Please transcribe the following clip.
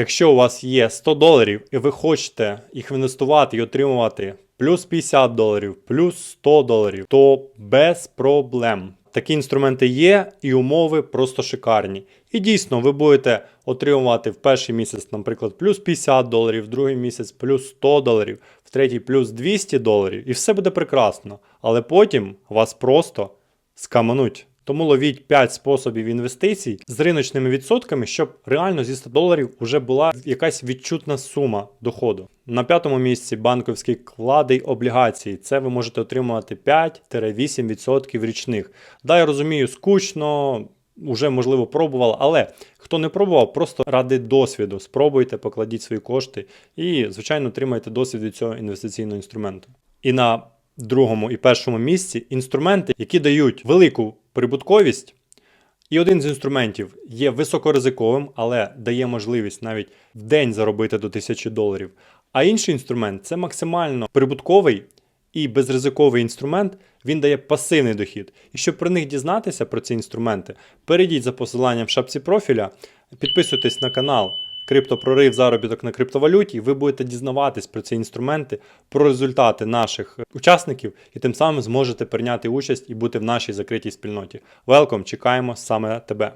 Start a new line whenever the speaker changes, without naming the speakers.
Якщо у вас є 100 доларів і ви хочете їх інвестувати і отримувати плюс 50 доларів, плюс 100 доларів, то без проблем. Такі інструменти є, і умови просто шикарні. І дійсно, ви будете отримувати в перший місяць, наприклад, плюс 50 доларів, в другий місяць плюс 100 доларів, в третій плюс 200 доларів, і все буде прекрасно. Але потім вас просто скамануть. Тому ловіть 5 способів інвестицій з риночними відсотками, щоб реально зі 100 доларів вже була якась відчутна сума доходу. На п'ятому місці банківські вклади й облігації. Це ви можете отримувати 5-8% річних. Да, я розумію, скучно, вже можливо пробували, але хто не пробував, просто ради досвіду спробуйте, покладіть свої кошти і, звичайно, отримайте досвід від цього інвестиційного інструменту. І на другому і першому місці інструменти, які дають велику прибутковість. І один з інструментів є високоризиковим, але дає можливість навіть в день заробити до 1000 доларів. А інший інструмент це максимально прибутковий і безризиковий інструмент. Він дає пасивний дохід. І щоб про них дізнатися, про ці інструменти, перейдіть за посиланням в шапці профіля, підписуйтесь на канал Криптопрорив заробіток на криптовалюті, ви будете дізнаватись про ці інструменти, про результати наших учасників, і тим самим зможете прийняти участь і бути в нашій закритій спільноті. Велком, чекаємо саме тебе.